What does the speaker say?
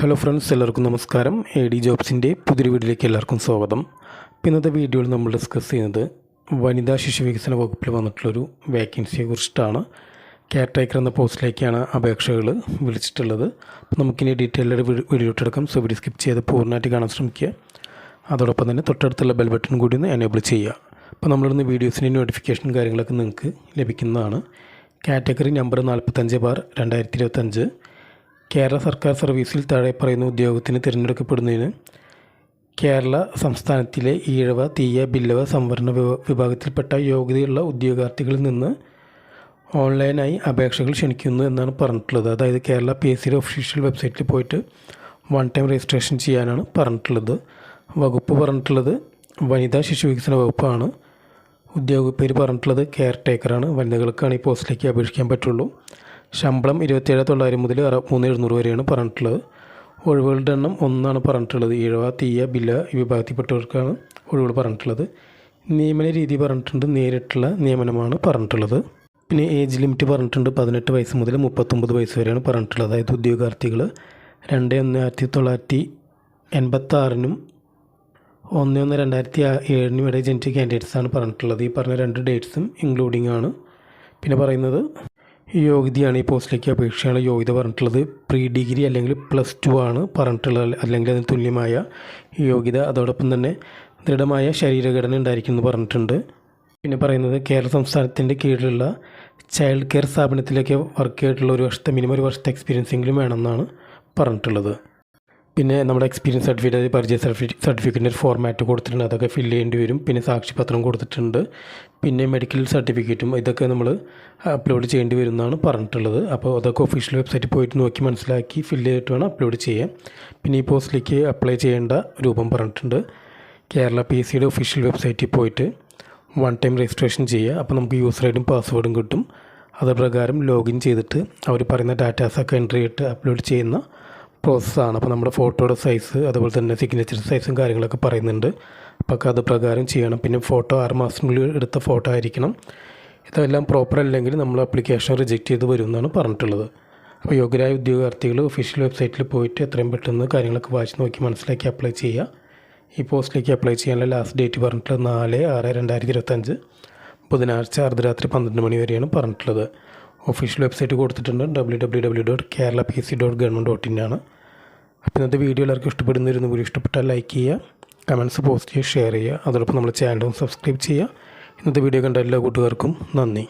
Hello friends എല്ലാവർക്കും നമസ്കാരം. A D ജോബ്സിന്റെ പുതിയ വീഡിയോയിലേക്ക് എല്ലാവർക്കും സ്വാഗതം. ഇന്നത്തെ വീഡിയോയിൽ നമ്മൾ ഡിസ്കസ് ചെയ്യുന്നത് വനിതാ ശിശു വികസന വകുപ്പിൽ വന്നിട്ടുള്ളൊരു വേക്കൻസിയെ കുറിച്ചിട്ടാണ്. കെയർ എന്ന പോസ്റ്റിലേക്കാണ് അപേക്ഷകൾ വിളിച്ചിട്ടുള്ളത്. അപ്പോൾ നമുക്കിനി ഡീറ്റെയിൽഡ് വീഡിയോ ഇട്ടെടുക്കാം സോ വീഡിയോ സ്കിപ്പ് ചെയ്ത് പൂർണമായിട്ട് കാണാൻ ശ്രമിക്കുക. അതോടൊപ്പം തന്നെ തൊട്ടടുത്തുള്ള ബെൽ ബട്ടൺ കൂടി ഒന്ന് എനേബിൾ ചെയ്യുക. അപ്പോൾ നമ്മളിന്ന് വീഡിയോസിന്റെ നോട്ടിഫിക്കേഷൻ കാര്യങ്ങളൊക്കെ നിങ്ങൾക്ക് ലഭിക്കുന്നതാണ്. കാറ്റഗറി നമ്പർ നാൽപ്പത്തഞ്ച് ബാർ രണ്ടായിരത്തി ഇരുപത്തഞ്ച്. കേരള സർക്കാർ സർവീസിൽ താഴെ പറയുന്ന ഉദ്യോഗത്തിന് തിരഞ്ഞെടുക്കപ്പെടുന്നതിന് കേരള സംസ്ഥാനത്തിലെ ഈഴവ തീയ ബില്ലവ സംവരണ വിഭാഗത്തിൽപ്പെട്ട യോഗ്യതയുള്ള ഉദ്യോഗാർത്ഥികളിൽ നിന്ന് ഓൺലൈനായി അപേക്ഷകൾ ക്ഷണിക്കുന്നു എന്നാണ് പറഞ്ഞിട്ടുള്ളത്. അതായത് കേരള പി എസ് സിയുടെ ഒഫീഷ്യൽ വെബ്സൈറ്റിൽ പോയിട്ട് വൺ ടൈം രജിസ്ട്രേഷൻ ചെയ്യാനാണ് പറഞ്ഞിട്ടുള്ളത്. വകുപ്പ് പറഞ്ഞിട്ടുള്ളത് വനിതാ ശിശു വികസന വകുപ്പാണ്. ഉദ്യോഗ പേര് പറഞ്ഞിട്ടുള്ളത് കെയർ ടേക്കറാണ് വനിതകൾക്കാണ് ഈ പോസ്റ്റിലേക്ക് അപേക്ഷിക്കാൻ പറ്റുള്ളൂ. ശമ്പളം ഇരുപത്തിയേഴ് തൊള്ളായിരം മുതൽ മൂന്ന് എഴുന്നൂറ് വരെയാണ് പറഞ്ഞിട്ടുള്ളത്. ഒഴിവുകളുടെ എണ്ണം ഒന്നാണ് പറഞ്ഞിട്ടുള്ളത്. ഇഴവ തീയ ബില്ല വിഭാഗത്തിൽപ്പെട്ടവർക്കാണ് ഒഴിവുകൾ പറഞ്ഞിട്ടുള്ളത്. നിയമന രീതി പറഞ്ഞിട്ടുണ്ട്. നേരിട്ടുള്ള നിയമനമാണ് പറഞ്ഞിട്ടുള്ളത്. പിന്നെ ഏജ് ലിമിറ്റ് പറഞ്ഞിട്ടുണ്ട്. പതിനെട്ട് വയസ്സ് മുതൽ മുപ്പത്തൊമ്പത് വയസ്സ് വരെയാണ് പറഞ്ഞിട്ടുള്ളത്. അതായത് ഉദ്യോഗാർത്ഥികൾ രണ്ട് ഒന്ന് ആയിരത്തി തൊള്ളായിരത്തി എൺപത്താറിനും ഒന്ന് ഒന്ന് രണ്ടായിരത്തി ഏഴിനും ഇടയിൽ ജനിച്ച കാൻഡിഡേറ്റ്സ് ആണ് പറഞ്ഞിട്ടുള്ളത്. ഈ പറഞ്ഞ രണ്ട് ഡേറ്റ്സും ഇൻക്ലൂഡിംഗ് ആണ്. പിന്നെ പറയുന്നത് യോഗ്യതയാണ് ഈ പോസ്റ്റിലേക്ക് അപേക്ഷയാണ് യോഗ്യത പറഞ്ഞിട്ടുള്ളത്. പ്രീ ഡിഗ്രി അല്ലെങ്കിൽ പ്ലസ് ടു ആണ് പറഞ്ഞിട്ടുള്ളത്. അല്ലെങ്കിൽ അതിന് തുല്യമായ യോഗ്യത അതോടൊപ്പം തന്നെ ദൃഢമായ ശരീരഘടന ഉണ്ടായിരിക്കും എന്ന് പറഞ്ഞിട്ടുണ്ട്. പിന്നെ പറയുന്നത് കേരള സംസ്ഥാനത്തിന്റെ കീഴിലുള്ള ചൈൽഡ് കെയർ സ്ഥാപനത്തിലേക്ക് വർക്ക് ചെയ്തിട്ടുള്ള ഒരു വർഷത്തെ മിനിമം ഒരു വർഷത്തെ എക്സ്പീരിയൻസ് എങ്കിലും വേണമെന്നാണ് പറഞ്ഞിട്ടുള്ളത്. പിന്നെ നമ്മുടെ എക്സ്പീരിയൻസ് സർട്ടിഫിക്കറ്റ് പരിചയ സർട്ടിഫിക്കറ്റ് സർട്ടിഫിക്കറ്റിന്റെ ഒരു ഫോർമാറ്റ് കൊടുത്തിട്ടുണ്ട്. അതൊക്കെ ഫില്ല് ചെയ്യേണ്ടി വരും. പിന്നെ സാക്ഷിപത്രം കൊടുത്തിട്ടുണ്ട്. പിന്നെ മെഡിക്കൽ സർട്ടിഫിക്കറ്റും ഇതൊക്കെ നമ്മൾ അപ്ലോഡ് ചെയ്യേണ്ടി വരും എന്നാണ് പറഞ്ഞിട്ടുള്ളത്. അപ്പോൾ അതൊക്കെ ഒഫീഷ്യൽ വെബ്സൈറ്റിൽ പോയിട്ട് നോക്കി മനസ്സിലാക്കി ഫില്ല് ചെയ്തിട്ട് വേണം അപ്ലോഡ് ചെയ്യാൻ. പിന്നെ ഈ പോസ്റ്റിലേക്ക് അപ്ലൈ ചെയ്യേണ്ട രൂപം പറഞ്ഞിട്ടുണ്ട്. കേരള പി എസ് സിയുടെ ഒഫീഷ്യൽ വെബ്സൈറ്റിൽ പോയിട്ട് വൺ ടൈം രജിസ്ട്രേഷൻ ചെയ്യുക. അപ്പോൾ നമുക്ക് യൂസർ ഐഡും പാസ്വേഡും കിട്ടും. അത് പ്രകാരം ലോഗിൻ ചെയ്തിട്ട് അവർ പറയുന്ന ഡാറ്റാസൊക്കെ എൻട്രി ചെയ്തിട്ട് അപ്ലോഡ് ചെയ്യുന്ന പ്രോസസ്സാണ്. അപ്പോൾ നമ്മുടെ ഫോട്ടോയുടെ സൈസ് അതുപോലെ തന്നെ സിഗ്നേച്ചർ സൈസും കാര്യങ്ങളൊക്കെ പറയുന്നുണ്ട്. അപ്പോൾ അത് പ്രകാരം ചെയ്യണം. പിന്നെ ഫോട്ടോ ആറ് മാസത്തിനുള്ളിൽ എടുത്ത ഫോട്ടോ ആയിരിക്കണം. ഇതെല്ലാം പ്രോപ്പർ അല്ലെങ്കിൽ നമ്മൾ ആപ്ലിക്കേഷൻ റിജക്റ്റ് ചെയ്ത് വരും എന്നാണ് പറഞ്ഞിട്ടുള്ളത്. അപ്പോൾ യോഗ്യരായ ഉദ്യോഗാർത്ഥികൾ ഒഫീഷ്യൽ വെബ്സൈറ്റിൽ പോയിട്ട് എത്രയും പെട്ടെന്ന് കാര്യങ്ങളൊക്കെ വായിച്ച് നോക്കി മനസ്സിലാക്കി അപ്ലൈ ചെയ്യുക. ഈ പോസ്റ്റിലേക്ക് അപ്ലൈ ചെയ്യാനുള്ള ലാസ്റ്റ് ഡേറ്റ് പറഞ്ഞിട്ടുള്ളത് നാല് ആറ് രണ്ടായിരത്തി ഇരുപത്തഞ്ച്. ബുധനാഴ്ച അർദ്ധരാത്രി പന്ത്രണ്ട് മണി വരെയാണ് പറഞ്ഞിട്ടുള്ളത്. ഒഫീഷ്യൽ വെബ്സൈറ്റ് കൊടുത്തിട്ടുണ്ട്. W W W dot Kerala P C dot government dot in ആണ്. അപ്പോൾ ഇന്നത്തെ വീഡിയോ എല്ലാവർക്കും ഇഷ്ടപ്പെടുന്നിരുന്നു വീഡിയോ ഇഷ്ടപ്പെട്ടാൽ ലൈക്ക് ചെയ്യുക കമന്റ്സ് പോസ്റ്റ് ചെയ്യുക ഷെയർ ചെയ്യുക. അതോടൊപ്പം നമ്മുടെ ചാനലും സബ്സ്ക്രൈബ് ചെയ്യുക. ഇന്നത്തെ വീഡിയോ കണ്ട എല്ലാ കൂട്ടുകാർക്കും നന്ദി.